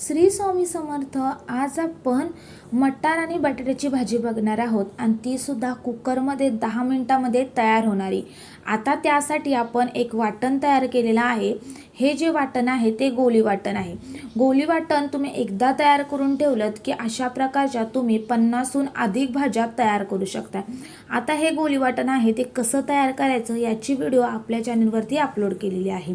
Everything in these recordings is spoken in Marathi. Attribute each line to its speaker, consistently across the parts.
Speaker 1: श्री स्वामी समर्थ आज आपण मटार आणि बटाट्याची भाजी बघणार आहोत. आणि ती सुद्धा कुकरमध्ये दहा मिनटामध्ये तयार होणारी. आता त्यासाठी आपण एक वाटण तयार केलेलं आहे. हे जे वाटण आहे ते गोली वाटण आहे. गोली वाटण तुम्ही एकदा तयार करून ठेवलं की अशा प्रकारच्या तुम्ही पन्नासहून अधिक भाज्या तयार करू शकता. आता हे गोली वाटण आहे ते कसं तयार करायचं याची व्हिडिओ आपल्या चॅनलवरती अपलोड केलेली आहे.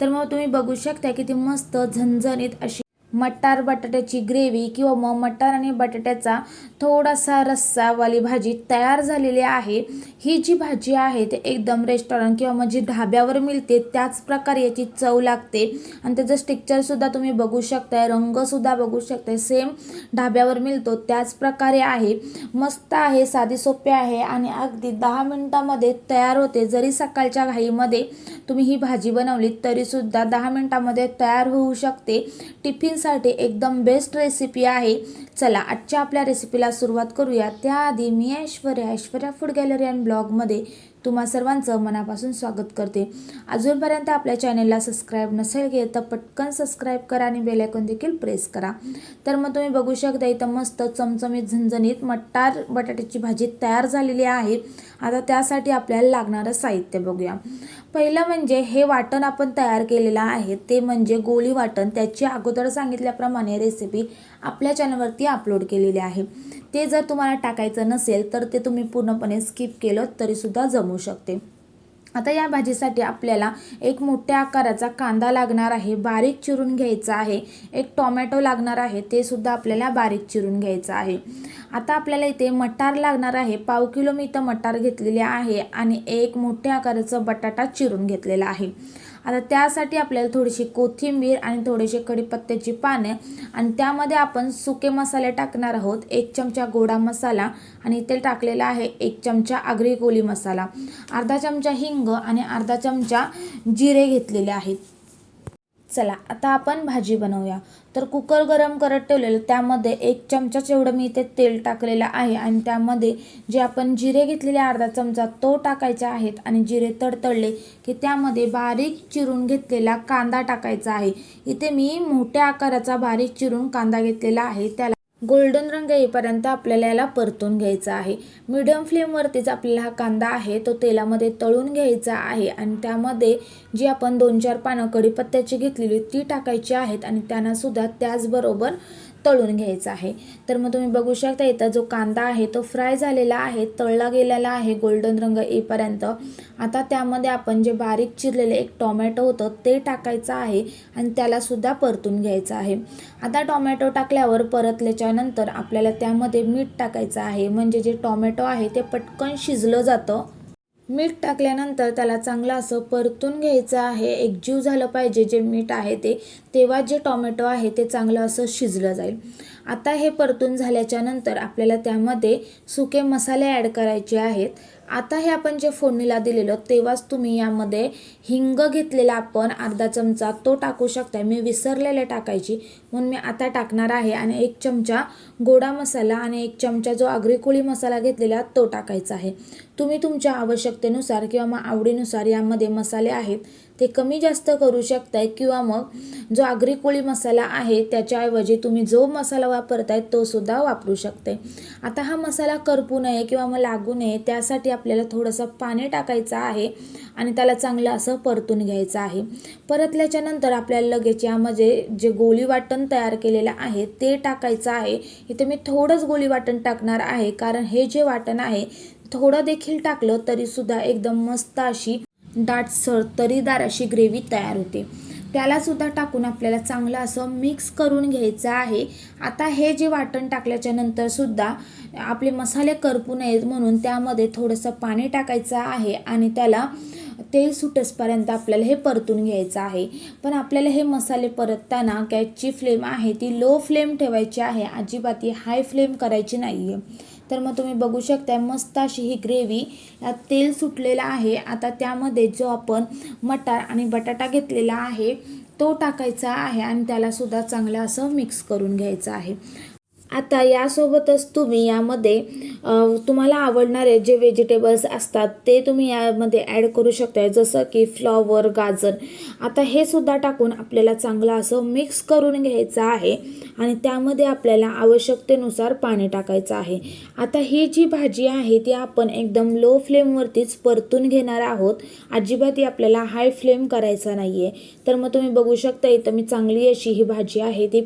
Speaker 1: तर मग तुम्ही बघू शकता की ती मस्त झणझणीत अशी मटार बटाट्याची ग्रेव्ही किंवा मग मटार आणि बटाट्याचा थोडासा रस्सावाली भाजी तयार झालेली आहे. ही जी भाजी आहे ते एकदम रेस्टॉरंट किंवा मग जी ढाब्यावर मिळते त्याच प्रकारे याची चव लागते. आणि त्याचं स्टिक्चरसुद्धा तुम्ही बघू शकताय रंगसुद्धा बघू शकताय. सेम ढाब्यावर मिळतो त्याच प्रकारे आहे. मस्त आहे साधी सोपे आहे आणि अगदी दहा मिनटामध्ये तयार होते. जरी सकाळच्या घाईमध्ये तुम्ही ही भाजी बनवली तरीसुद्धा दहा मिनटामध्ये तयार होऊ शकते. टिफिन चटणीसाठी एकदम बेस्ट रेसिपी आहे. चला आजच्या आपल्या रेसिपीला सुरुवात करूया. त्याआधी मी Aishwarya Aishwarya food gallery and ब्लॉगमध्ये तुम्हा सर्वांचं मनापासून स्वागत करते. अजूनपर्यंत आपल्या चॅनेलला सबस्क्राईब नसेल केलं तर पटकन सबस्क्राईब करा आणि बेलायकॉन देखील प्रेस करा. तर मग तुम्ही बघू शकता इथं मस्त चमचमीत झणझणीत मटार बटाट्याची भाजी तयार झालेली आहे. आता त्यासाठी आपल्याला लागणारं साहित्य बघूया. पहिलं म्हणजे हे वाटण आपण तयार केलेलं आहे. ते म्हणजे गोळी वाटण. त्याची अगोदर सांगितल्याप्रमाणे रेसिपी आपल्या चॅनलवरती अपलोड केलेली आहे. ते जर तुम्हाला टाकायचं नसेल तर ते तुम्ही पूर्णपणे स्किप केलं तरीसुद्धा जमू शकते. आता या भाजीसाठी आपल्याला एक मोठ्या आकाराचा कांदा लागणार आहे बारीक चिरून घ्यायचा आहे. एक टोमॅटो लागणार आहे ते सुद्धा आपल्याला बारीक चिरून घ्यायचं आहे. आता आपल्याला इथे मटार लागणार आहे पाव किलो मी इथं मटार घेतलेले आहे आणि एक मोठ्या आकाराचा बटाटा चिरून घेतलेला आहे. आता त्यासाठी आपल्याला थोडीशी कोथिंबीर आणि थोडेसे कढीपत्त्याची पाने आणि त्यामध्ये आपण सुके मसाले टाकणार आहोत. एक चमचा गोडा मसाला आणि इथे टाकलेला आहे एक चमचा आगरी कोली मसाला. अर्धा चमचा हिंग आणि अर्धा चमचा जिरे घेतलेले आहेत. चला आता आपण भाजी बनवूया. तर कुकर गरम करत ठेवलेलं त्यामध्ये एक चमचाच एवढं मी इथे तेल टाकलेलं आहे आणि त्यामध्ये जे आपण जिरे घेतलेले अर्धा चमचा तो टाकायचा आहेत आणि जिरे तडतडले की त्यामध्ये बारीक चिरून घेतलेला कांदा टाकायचा आहे. इथे मी मोठ्या आकाराचा बारीक चिरून कांदा घेतलेला आहे त्याला गोल्डन रंग येईपर्यंत आपल्याला याला परतून घ्यायचा आहे. मीडियम फ्लेमवरतीच आपल्याला हा कांदा आहे तो तेलामध्ये तळून घ्यायचा आहे आणि त्यामध्ये जी आपण दोन चार पानं कढीपत्त्याची घेतलेली ती टाकायची आहेत आणि त्यांनासुद्धा त्याचबरोबर तळून घ्यायचा आहे. तर मग तुम्ही बघू शकता इथं जो कांदा आहे तो फ्राय झालेला आहे तळला गेलेला आहे गोल्डन रंग येईपर्यंत. आता त्यामध्ये आपण जे बारीक चिरलेले एक टॉमॅटो होतं ते टाकायचं आहे आणि त्यालासुद्धा परतून घ्यायचं आहे. आता टॉमॅटो टाकल्यावर परतल्याच्यानंतर आपल्याला त्यामध्ये मीठ टाकायचं आहे. म्हणजे जे टॉमॅटो आहे ते पटकन शिजलं जातं. मीठ टाकल्यानंतर त्याला चांगलं असं परतून घ्यायचं आहे. एकजीव झालं पाहिजे जे मीठ आहे ते. तेव्हा जे टॉमॅटो आहे ते चांगलं असं शिजलं जाईल. आता हे परतून झाल्याच्यानंतर आपल्याला त्यामध्ये सुके मसाले ॲड करायचे आहेत. आता हे आपण जे फोडणीला दिलेलं तेव्हाच तुम्ही यामध्ये हिंग घेतलेला आपण अर्धा चमचा तो टाकू शकता मी विसरलेले टाकायची म्हणून मी आता टाकणार आहे आणि एक चमचा गोडा मसाला आणि एक चमचा जो आगरी मसाला घेतलेला तो टाकायचा आहे. तुम्ही तुमच्या आवश्यकतेनुसार किंवा मग आवडीनुसार यामध्ये मसाले आहेत ते कमी जास्त करू शकताय किंवा मग जो आगरी कोळी मसाला आहे त्याच्याऐवजी तुम्ही जो मसाला वापरताय तो सुद्धा वापरू शकते आता हा मसाला करपू नये किंवा मग लागू नये त्यासाठी आपल्याला थोडंसं पाणी टाकायचं आहे आणि त्याला चांगलं असं परतून घ्यायचं आहे. परतल्याच्या नंतर आपल्याला लगेच यामध्ये जे गोळी वाटण तयार केलेलं आहे ते टाकायचं आहे. इथे मी थोडंच गोळी वाटण टाकणार आहे कारण हे जे वाटण आहे थोडं देखील टाकलं तरीसुद्धा एकदम मस्त अशी दाटसर तरीदार अशी ग्रेव्ही तयार होते. त्यालासुद्धा टाकून आपल्याला चांगलं असं मिक्स करून घ्यायचं आहे. आता हे जे वाटण टाकल्याच्या नंतरसुद्धा आपले मसाले करपू नयेत म्हणून त्यामध्ये थोडंसं पाणी टाकायचं आहे आणि त्याला तेल सुटसपर्यंत आपल्याला हे परतून घ्यायचं आहे. पण आपल्याला हे मसाले परतताना गॅसची फ्लेम आहे ती लो फ्लेम ठेवायची आहे. अजिबात ती हाय फ्लेम करायची नाही आहे तर मग तुम्ही बघू शकता मस्त अशी ही ग्रेव्ही यात तेल सुटलेलं आहे. आता त्यामध्ये जो आपण मटार आणि बटाटा घेतलेला आहे तो टाकायचा आहे आणि त्याला सुद्धा चांगलं असं मिक्स करून घ्यायचं आहे. आता यासोबतच तुम्ही यामध्ये तुम्हाला आवडणारे जे व्हेजिटेबल्स असतात ते तुम्ही यामध्ये ॲड करू शकता जसं की फ्लॉवर गाजर. आता हे सुद्धा टाकून आपल्याला चांगलं असं मिक्स करून घ्यायचं आहे आणि त्यामध्ये आपल्याला आवश्यकतेनुसार पाणी टाकायचं आहे. आता ही जी भाजी आहे ती आपण एकदम लो फ्लेमवरतीच परतून घेणार आहोत. अजिबात आपल्याला हाय फ्लेम करायचा नाही आहे तर मग तुम्ही बघू शकता इथं मी चांगली अशी ही भाजी आहे ती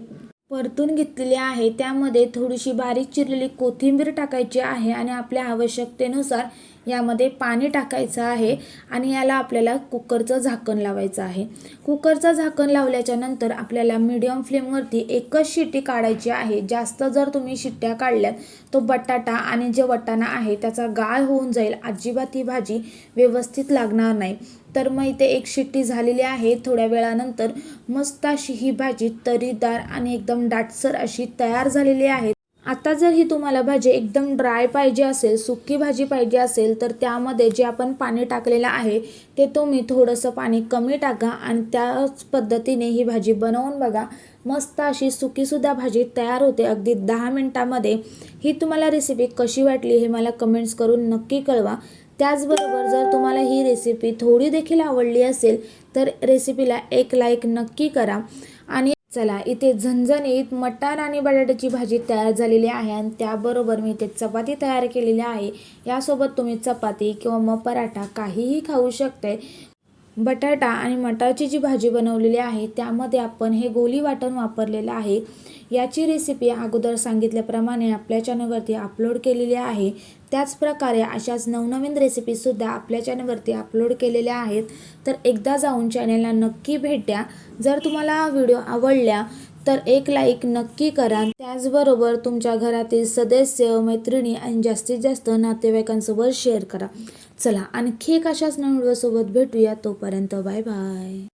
Speaker 1: परतून घेतलेली आहे. त्यामध्ये थोडीशी बारीक चिरलेली कोथिंबीर टाकायची आहे आणि आपल्या आवश्यकतेनुसार यामध्ये पाणी टाकायचं आहे आणि याला आपल्याला कुकरचं झाकण लावायचं आहे. कुकरचं झाकण लावल्याच्या नंतर आपल्याला मीडियम फ्लेमवरती एकच शिट्टी काढायची आहे. जास्त जर तुम्ही शिट्ट्या काढल्यात तो बटाटा आणि जे वटाणा आहे त्याचा गाळ होऊन जाईल. अजिबात ही भाजी व्यवस्थित लागणार नाही. तर मग इथे एक शिट्टी झालेली आहे. थोड्या वेळानंतर मस्त अशी ही भाजी तरीदार आणि एकदम दाटसर अशी तयार झालेली आहे. आता जर ही तुम्हाला भाजी एकदम ड्राय पाहिजे असेल सुकी भाजी पाहिजे असेल तर त्यामध्ये जे आपण पाणी टाकलेलं आहे ते तुम्ही थोडंसं पाणी कमी टाका आणि त्याच पद्धतीने ही भाजी बनवून बघा. मस्त अशी सुकीसुद्धा भाजी तयार होते. अगदी दहा मिनटामध्ये ही तुम्हाला रेसिपी कशी वाटली हे मला कमेंट्स करून नक्की कळवा. त्याचबरोबर जर तुम्हाला ही रेसिपी थोडी देखील आवडली असेल तर रेसिपीला एक लाईक नक्की करा. आणि चला इथे झणझणीत मटार आणि बटाट्याची भाजी तयार झालेली आहे आणि त्याबरोबर मी इथे चपाती तयार केलेली आहे. यासोबत तुम्ही चपाती किंवा मग पराठा काहीही खाऊ शकते बटाटा आणि मटारची जी भाजी बनवलेली आहे त्यामध्ये आपण हे गोली वाटण वापरलेलं आहे. याची रेसिपी अगोदर सांगितल्याप्रमाणे आपल्या चॅनलवरती अपलोड केलेली आहे. त्याचप्रकारे अशाच नवनवीन रेसिपीसुद्धा आपल्या चॅनलवरती अपलोड केलेल्या आहेत. तर एकदा जाऊन चॅनलला नक्की भेट द्या. जर तुम्हाला व्हिडिओ आवडल्या तर एक लाईक नक्की करा. त्याचबरोबर तुमच्या घरातील सदस्य मैत्रिणी आणि जास्तीत जास्त नातेवाईकांसोबत शेअर करा. चला आणखी एक अशाच नवीन व्हिडिओसोबत भेटूया. तोपर्यंत बाय बाय